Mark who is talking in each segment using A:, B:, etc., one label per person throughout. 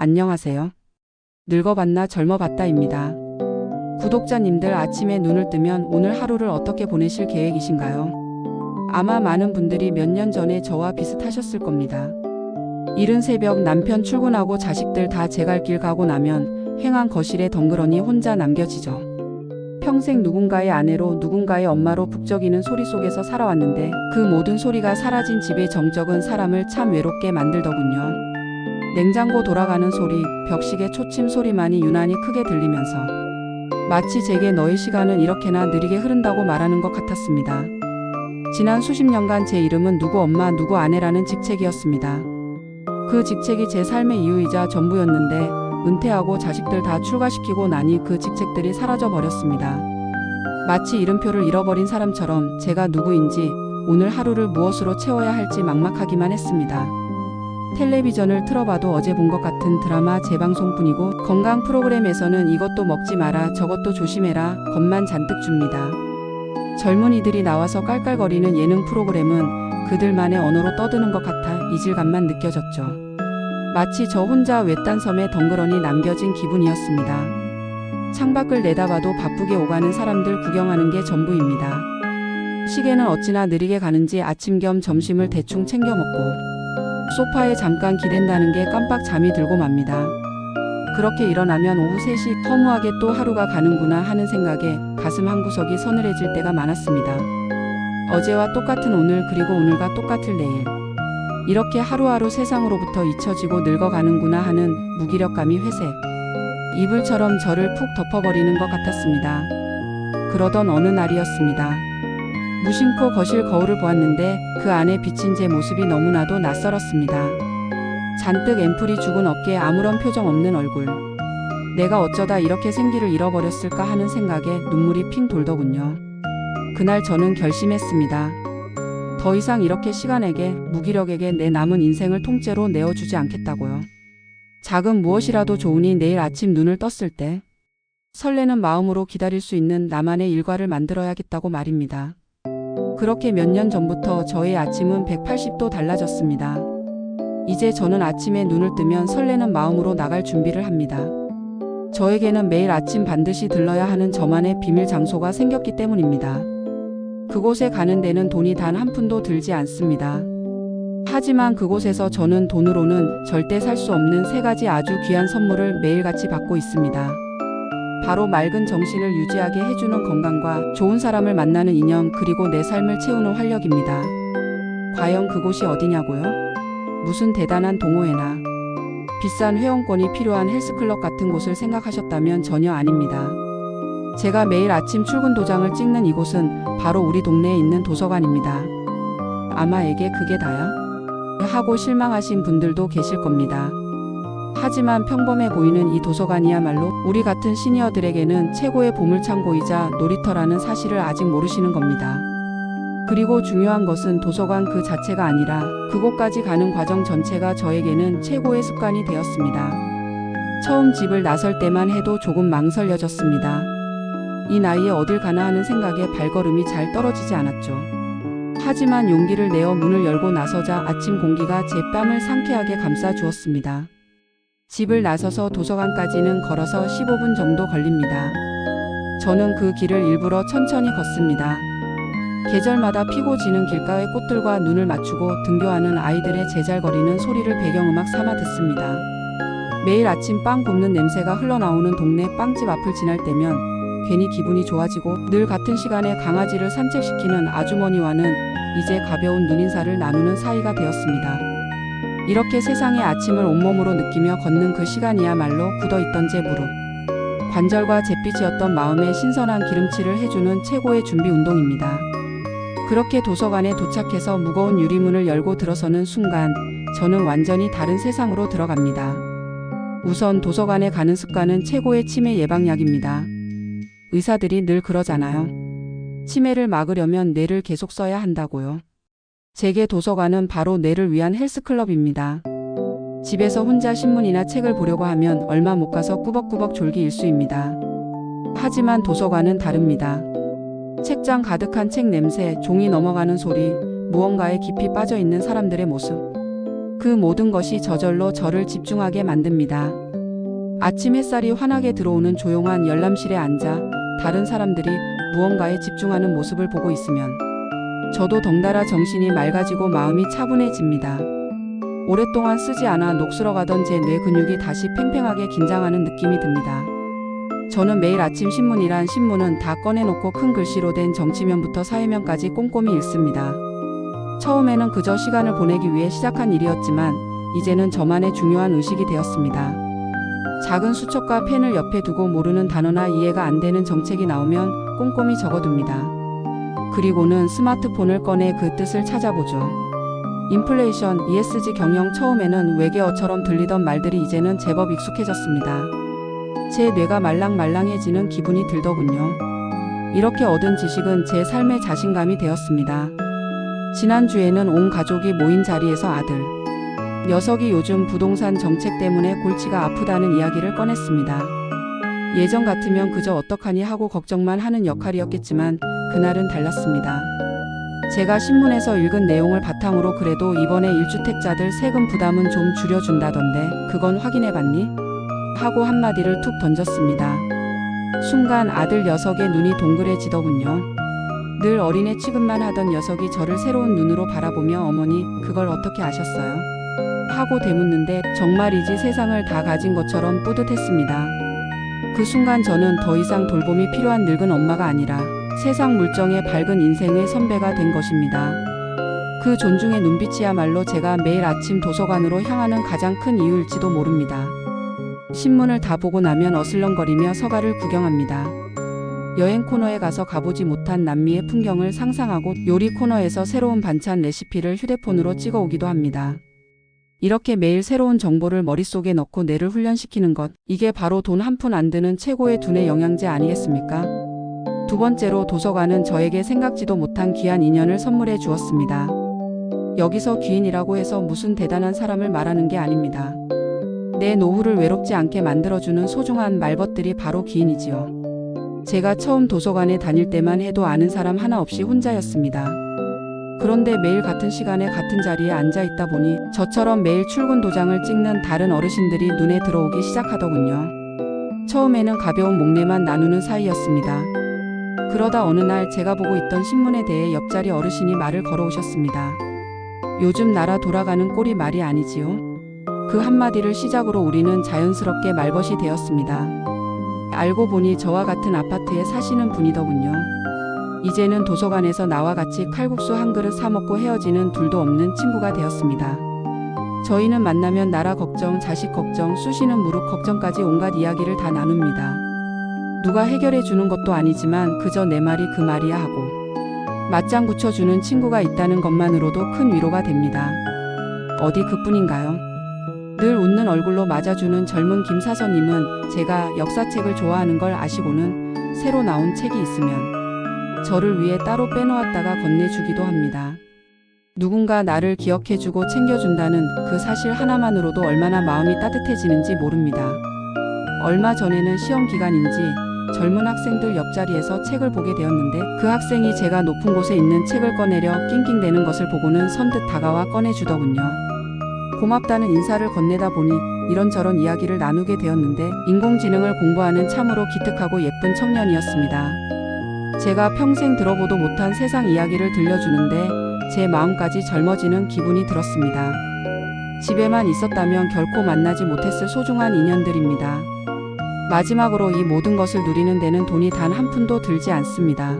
A: 안녕하세요. 늙어봤나 젊어봤다입니다. 구독자님들 아침에 눈을 뜨면 오늘 하루를 어떻게 보내실 계획이신가요? 아마 많은 분들이 몇 년 전에 저와 비슷하셨을 겁니다. 이른 새벽 남편 출근하고 자식들 다 제 갈 길 가고 나면 횡한 거실에 덩그러니 혼자 남겨지죠. 평생 누군가의 아내로 누군가의 엄마로 북적이는 소리 속에서 살아왔는데 그 모든 소리가 사라진 집의 정적은 사람을 참 외롭게 만들더군요. 냉장고 돌아가는 소리, 벽시계 초침 소리만이 유난히 크게 들리면서 마치 제게 너의 시간은 이렇게나 느리게 흐른다고 말하는 것 같았습니다. 지난 수십 년간 제 이름은 누구 엄마 누구 아내라는 직책이었습니다. 그 직책이 제 삶의 이유이자 전부였는데 은퇴하고 자식들 다 출가시키고 나니 그 직책들이 사라져 버렸습니다. 마치 이름표를 잃어버린 사람처럼 제가 누구인지 오늘 하루를 무엇으로 채워야 할지 막막하기만 했습니다. 텔레비전을 틀어봐도 어제 본 것 같은 드라마 재방송뿐이고 건강 프로그램에서는 이것도 먹지 마라 저것도 조심해라 겁만 잔뜩 줍니다. 젊은이들이 나와서 깔깔거리는 예능 프로그램은 그들만의 언어로 떠드는 것 같아 이질감만 느껴졌죠. 마치 저 혼자 외딴 섬에 덩그러니 남겨진 기분이었습니다. 창밖을 내다봐도 바쁘게 오가는 사람들 구경하는 게 전부입니다. 시계는 어찌나 느리게 가는지 아침 겸 점심을 대충 챙겨 먹고 소파에 잠깐 기댄다는 게 깜빡 잠이 들고 맙니다. 그렇게 일어나면 오후 3시 허무하게 또 하루가 가는구나 하는 생각에 가슴 한구석이 서늘해질 때가 많았습니다. 어제와 똑같은 오늘 그리고 오늘과 똑같을 내일. 이렇게 하루하루 세상으로부터 잊혀지고 늙어가는구나 하는 무기력감이 회색. 이불처럼 저를 푹 덮어버리는 것 같았습니다. 그러던 어느 날이었습니다. 무심코 거실 거울을 보았는데 그 안에 비친 제 모습이 너무나도 낯설었습니다. 잔뜩 앰플이 죽은 어깨에 아무런 표정 없는 얼굴. 내가 어쩌다 이렇게 생기를 잃어버렸을까 하는 생각에 눈물이 핑 돌더군요. 그날 저는 결심했습니다. 더 이상 이렇게 시간에게, 무기력에게 내 남은 인생을 통째로 내어주지 않겠다고요. 작은 무엇이라도 좋으니 내일 아침 눈을 떴을 때 설레는 마음으로 기다릴 수 있는 나만의 일과를 만들어야겠다고 말입니다. 그렇게 몇 년 전부터 저의 아침은 180도 달라졌습니다. 이제 저는 아침에 눈을 뜨면 설레는 마음으로 나갈 준비를 합니다. 저에게는 매일 아침 반드시 들러야 하는 저만의 비밀 장소가 생겼기 때문입니다. 그곳에 가는 데는 돈이 단 한 푼도 들지 않습니다. 하지만 그곳에서 저는 돈으로는 절대 살 수 없는 세 가지 아주 귀한 선물을 매일같이 받고 있습니다. 바로 맑은 정신을 유지하게 해주는 건강과 좋은 사람을 만나는 인연 그리고 내 삶을 채우는 활력입니다. 과연 그곳이 어디냐고요? 무슨 대단한 동호회나 비싼 회원권이 필요한 헬스클럽 같은 곳을 생각하셨다면 전혀 아닙니다. 제가 매일 아침 출근 도장을 찍는 이곳은 바로 우리 동네에 있는 도서관입니다. 아마에게 그게 다야? 하고 실망하신 분들도 계실 겁니다. 하지만 평범해 보이는 이 도서관이야말로 우리 같은 시니어들에게는 최고의 보물창고이자 놀이터라는 사실을 아직 모르시는 겁니다. 그리고 중요한 것은 도서관 그 자체가 아니라 그곳까지 가는 과정 전체가 저에게는 최고의 습관이 되었습니다. 처음 집을 나설 때만 해도 조금 망설여졌습니다. 이 나이에 어딜 가나 하는 생각에 발걸음이 잘 떨어지지 않았죠. 하지만 용기를 내어 문을 열고 나서자 아침 공기가 제 뺨을 상쾌하게 감싸 주었습니다. 집을 나서서 도서관까지는 걸어서 15분 정도 걸립니다. 저는 그 길을 일부러 천천히 걷습니다. 계절마다 피고 지는 길가의 꽃들과 눈을 맞추고 등교하는 아이들의 제잘거리는 소리를 배경음악 삼아 듣습니다. 매일 아침 빵 굽는 냄새가 흘러나오는 동네 빵집 앞을 지날 때면 괜히 기분이 좋아지고 늘 같은 시간에 강아지를 산책시키는 아주머니와는 이제 가벼운 눈인사를 나누는 사이가 되었습니다. 이렇게 세상의 아침을 온몸으로 느끼며 걷는 그 시간이야말로 굳어있던 제 무릎. 관절과 잿빛이었던 마음에 신선한 기름칠을 해주는 최고의 준비 운동입니다. 그렇게 도서관에 도착해서 무거운 유리문을 열고 들어서는 순간 저는 완전히 다른 세상으로 들어갑니다. 우선 도서관에 가는 습관은 최고의 치매 예방약입니다. 의사들이 늘 그러잖아요. 치매를 막으려면 뇌를 계속 써야 한다고요. 제게 도서관은 바로 뇌를 위한 헬스클럽입니다. 집에서 혼자 신문이나 책을 보려고 하면 얼마 못 가서 꾸벅꾸벅 졸기 일수입니다. 하지만 도서관은 다릅니다. 책장 가득한 책 냄새, 종이 넘어가는 소리, 무언가에 깊이 빠져 있는 사람들의 모습. 그 모든 것이 저절로 저를 집중하게 만듭니다. 아침 햇살이 환하게 들어오는 조용한 열람실에 앉아 다른 사람들이 무언가에 집중하는 모습을 보고 있으면 저도 덩달아 정신이 맑아지고 마음이 차분해집니다. 오랫동안 쓰지 않아 녹슬어가던 제 뇌 근육이 다시 팽팽하게 긴장하는 느낌이 듭니다. 저는 매일 아침 신문이란 신문은 다 꺼내놓고 큰 글씨로 된 정치면부터 사회면까지 꼼꼼히 읽습니다. 처음에는 그저 시간을 보내기 위해 시작한 일이었지만 이제는 저만의 중요한 의식이 되었습니다. 작은 수첩과 펜을 옆에 두고 모르는 단어나 이해가 안 되는 정책이 나오면 꼼꼼히 적어둡니다. 그리고는 스마트폰을 꺼내 그 뜻을 찾아보죠. 인플레이션, ESG 경영 처음에는 외계어처럼 들리던 말들이 이제는 제법 익숙해졌습니다. 제 뇌가 말랑말랑해지는 기분이 들더군요. 이렇게 얻은 지식은 제 삶의 자신감이 되었습니다. 지난주에는 온 가족이 모인 자리에서 아들, 녀석이 요즘 부동산 정책 때문에 골치가 아프다는 이야기를 꺼냈습니다. 예전 같으면 그저 어떡하니 하고 걱정만 하는 역할이었겠지만 그날은 달랐습니다. 제가 신문에서 읽은 내용을 바탕으로 그래도 이번에 1주택자들 세금 부담은 좀 줄여준다던데 그건 확인해 봤니? 하고 한마디를 툭 던졌습니다. 순간 아들 녀석의 눈이 동그래지더군요. 늘 어린애 취급만 하던 녀석이 저를 새로운 눈으로 바라보며 어머니 그걸 어떻게 아셨어요? 하고 되묻는데 정말이지 세상을 다 가진 것처럼 뿌듯했습니다. 그 순간 저는 더 이상 돌봄이 필요한 늙은 엄마가 아니라 세상 물정의 밝은 인생의 선배가 된 것입니다. 그 존중의 눈빛이야말로 제가 매일 아침 도서관으로 향하는 가장 큰 이유일지도 모릅니다. 신문을 다 보고 나면 어슬렁거리며 서가를 구경합니다. 여행 코너에 가서 가보지 못한 남미의 풍경을 상상하고 요리 코너에서 새로운 반찬 레시피를 휴대폰으로 찍어 오기도 합니다. 이렇게 매일 새로운 정보를 머릿속에 넣고 뇌를 훈련시키는 것, 이게 바로 돈 한 푼 안 드는 최고의 두뇌 영양제 아니겠습니까? 두 번째로 도서관은 저에게 생각지도 못한 귀한 인연을 선물해 주었습니다. 여기서 귀인이라고 해서 무슨 대단한 사람을 말하는 게 아닙니다. 내 노후를 외롭지 않게 만들어주는 소중한 말벗들이 바로 귀인이지요. 제가 처음 도서관에 다닐 때만 해도 아는 사람 하나 없이 혼자였습니다. 그런데 매일 같은 시간에 같은 자리에 앉아 있다 보니 저처럼 매일 출근 도장을 찍는 다른 어르신들이 눈에 들어오기 시작하더군요. 처음에는 가벼운 목례만 나누는 사이였습니다. 그러다 어느 날 제가 보고 있던 신문에 대해 옆자리 어르신이 말을 걸어오셨습니다. 요즘 나라 돌아가는 꼴이 말이 아니지요. 그 한마디를 시작으로 우리는 자연스럽게 말벗이 되었습니다. 알고 보니 저와 같은 아파트에 사시는 분이더군요. 이제는 도서관에서 나와 같이 칼국수 한 그릇 사 먹고 헤어지는 둘도 없는 친구가 되었습니다. 저희는 만나면 나라 걱정, 자식 걱정, 쑤시는 무릎 걱정까지 온갖 이야기를 다 나눕니다. 누가 해결해 주는 것도 아니지만 그저 내 말이 그 말이야 하고 맞장 붙여주는 친구가 있다는 것만으로도 큰 위로가 됩니다. 어디 그뿐인가요? 늘 웃는 얼굴로 맞아주는 젊은 김사서님은 제가 역사책을 좋아하는 걸 아시고는 새로 나온 책이 있으면 저를 위해 따로 빼놓았다가 건네주기도 합니다. 누군가 나를 기억해주고 챙겨준다는 그 사실 하나만으로도 얼마나 마음이 따뜻해지는지 모릅니다. 얼마 전에는 시험 기간인지 젊은 학생들 옆자리에서 책을 보게 되었는데 그 학생이 제가 높은 곳에 있는 책을 꺼내려 낑낑대는 것을 보고는 선뜻 다가와 꺼내주더군요. 고맙다는 인사를 건네다 보니 이런저런 이야기를 나누게 되었는데 인공지능을 공부하는 참으로 기특하고 예쁜 청년이었습니다. 제가 평생 들어보도 못한 세상 이야기를 들려주는데 제 마음까지 젊어지는 기분이 들었습니다. 집에만 있었다면 결코 만나지 못했을 소중한 인연들입니다. 마지막으로 이 모든 것을 누리는 데는 돈이 단 한 푼도 들지 않습니다.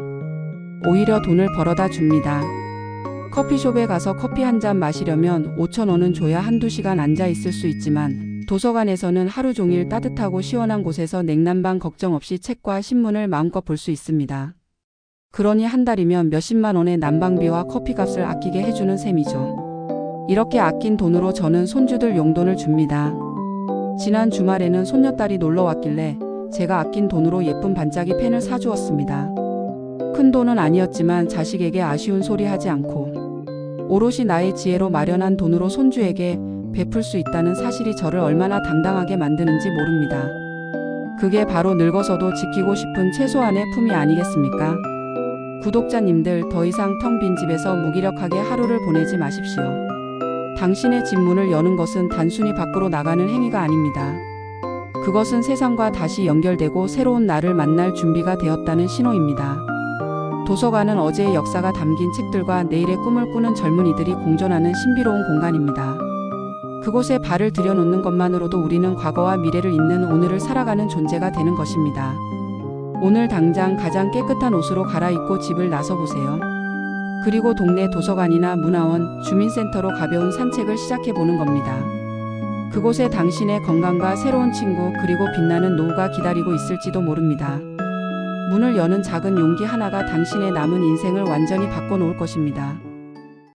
A: 오히려 돈을 벌어다 줍니다. 커피숍에 가서 커피 한 잔 마시려면 5천원은 줘야 한두 시간 앉아 있을 수 있지만 도서관에서는 하루 종일 따뜻하고 시원한 곳에서 냉난방 걱정 없이 책과 신문을 마음껏 볼 수 있습니다. 그러니 한 달이면 몇십만 원의 난방비와 커피값을 아끼게 해주는 셈이죠. 이렇게 아낀 돈으로 저는 손주들 용돈을 줍니다. 지난 주말에는 손녀딸이 놀러 왔길래 제가 아낀 돈으로 예쁜 반짝이 펜을 사주었습니다. 큰 돈은 아니었지만 자식에게 아쉬운 소리 하지 않고 오롯이 나의 지혜로 마련한 돈으로 손주에게 베풀 수 있다는 사실이 저를 얼마나 당당하게 만드는지 모릅니다. 그게 바로 늙어서도 지키고 싶은 최소한의 품이 아니겠습니까? 구독자님들 더 이상 텅 빈 집에서 무기력하게 하루를 보내지 마십시오. 당신의 집 문을 여는 것은 단순히 밖으로 나가는 행위가 아닙니다. 그것은 세상과 다시 연결되고 새로운 나를 만날 준비가 되었다는 신호입니다. 도서관은 어제의 역사가 담긴 책들과 내일의 꿈을 꾸는 젊은이들이 공존하는 신비로운 공간입니다. 그곳에 발을 들여놓는 것만으로도 우리는 과거와 미래를 잇는 오늘을 살아가는 존재가 되는 것입니다. 오늘 당장 가장 깨끗한 옷으로 갈아입고 집을 나서보세요. 그리고 동네 도서관이나 문화원, 주민센터로 가벼운 산책을 시작해 보는 겁니다. 그곳에 당신의 건강과 새로운 친구 그리고 빛나는 노후가 기다리고 있을지도 모릅니다. 문을 여는 작은 용기 하나가 당신의 남은 인생을 완전히 바꿔놓을 것입니다.